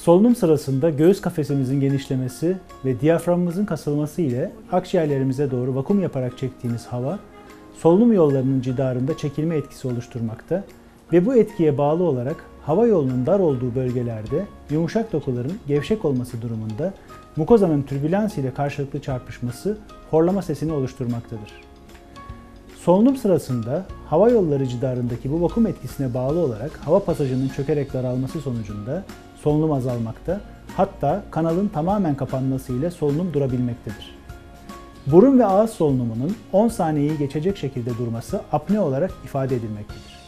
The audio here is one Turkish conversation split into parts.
Solunum sırasında göğüs kafesimizin genişlemesi ve diyaframımızın kasılması ile akciğerlerimize doğru vakum yaparak çektiğimiz hava, solunum yollarının cidarında çekilme etkisi oluşturmakta ve bu etkiye bağlı olarak hava yolunun dar olduğu bölgelerde yumuşak dokuların gevşek olması durumunda mukozanın türbülans ile karşılıklı çarpışması horlama sesini oluşturmaktadır. Solunum sırasında hava yolları cidarındaki bu vakum etkisine bağlı olarak hava pasajının çökerek daralması sonucunda solunum azalmakta, hatta kanalın tamamen kapanması ile solunum durabilmektedir. Burun ve ağız solunumunun 10 saniyeyi geçecek şekilde durması apne olarak ifade edilmektedir.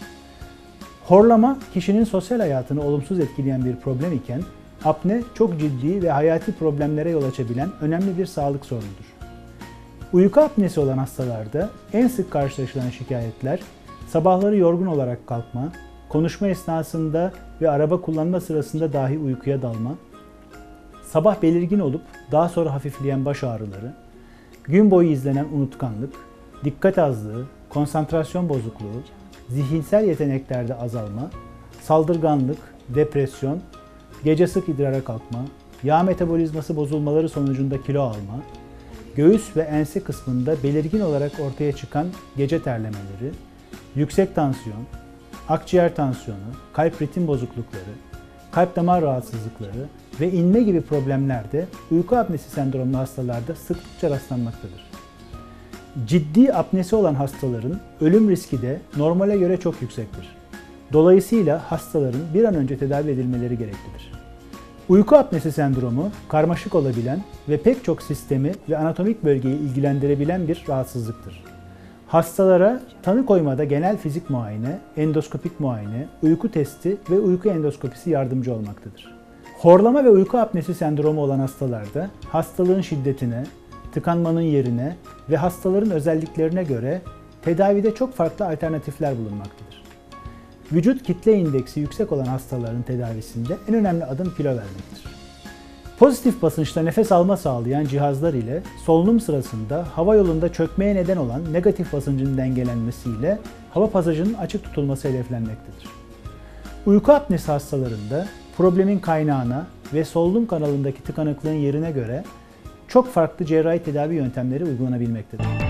Horlama kişinin sosyal hayatını olumsuz etkileyen bir problem iken apne çok ciddi ve hayati problemlere yol açabilen önemli bir sağlık sorunudur. Uyku apnesi olan hastalarda en sık karşılaşılan şikayetler sabahları yorgun olarak kalkma, konuşma esnasında ve araba kullanma sırasında dahi uykuya dalma, sabah belirgin olup daha sonra hafifleyen baş ağrıları, gün boyu izlenen unutkanlık, dikkat azlığı, konsantrasyon bozukluğu, zihinsel yeteneklerde azalma, saldırganlık, depresyon, gece sık idrara kalkma, yağ metabolizması bozulmaları sonucunda kilo alma, göğüs ve ense kısmında belirgin olarak ortaya çıkan gece terlemeleri, yüksek tansiyon, akciğer tansiyonu, kalp ritim bozuklukları, kalp damar rahatsızlıkları ve inme gibi problemlerde uyku apnesi sendromlu hastalarda sıklıkça rastlanmaktadır. Ciddi apnesi olan hastaların ölüm riski de normale göre çok yüksektir. Dolayısıyla hastaların bir an önce tedavi edilmeleri gereklidir. Uyku apnesi sendromu karmaşık olabilen ve pek çok sistemi ve anatomik bölgeyi ilgilendirebilen bir rahatsızlıktır. Hastalara tanı koymada genel fizik muayene, endoskopik muayene, uyku testi ve uyku endoskopisi yardımcı olmaktadır. Horlama ve uyku apnesi sendromu olan hastalarda hastalığın şiddetine, tıkanmanın yerine ve hastaların özelliklerine göre tedavide çok farklı alternatifler bulunmaktadır. Vücut kitle indeksi yüksek olan hastaların tedavisinde en önemli adım kilo vermektir. Pozitif basınçla nefes alma sağlayan cihazlar ile solunum sırasında hava yolunda çökmeye neden olan negatif basıncın dengelenmesiyle hava pasajının açık tutulması hedeflenmektedir. Uyku apnesi hastalarında problemin kaynağına ve solunum kanalındaki tıkanıklığın yerine göre çok farklı cerrahi tedavi yöntemleri uygulanabilmektedir.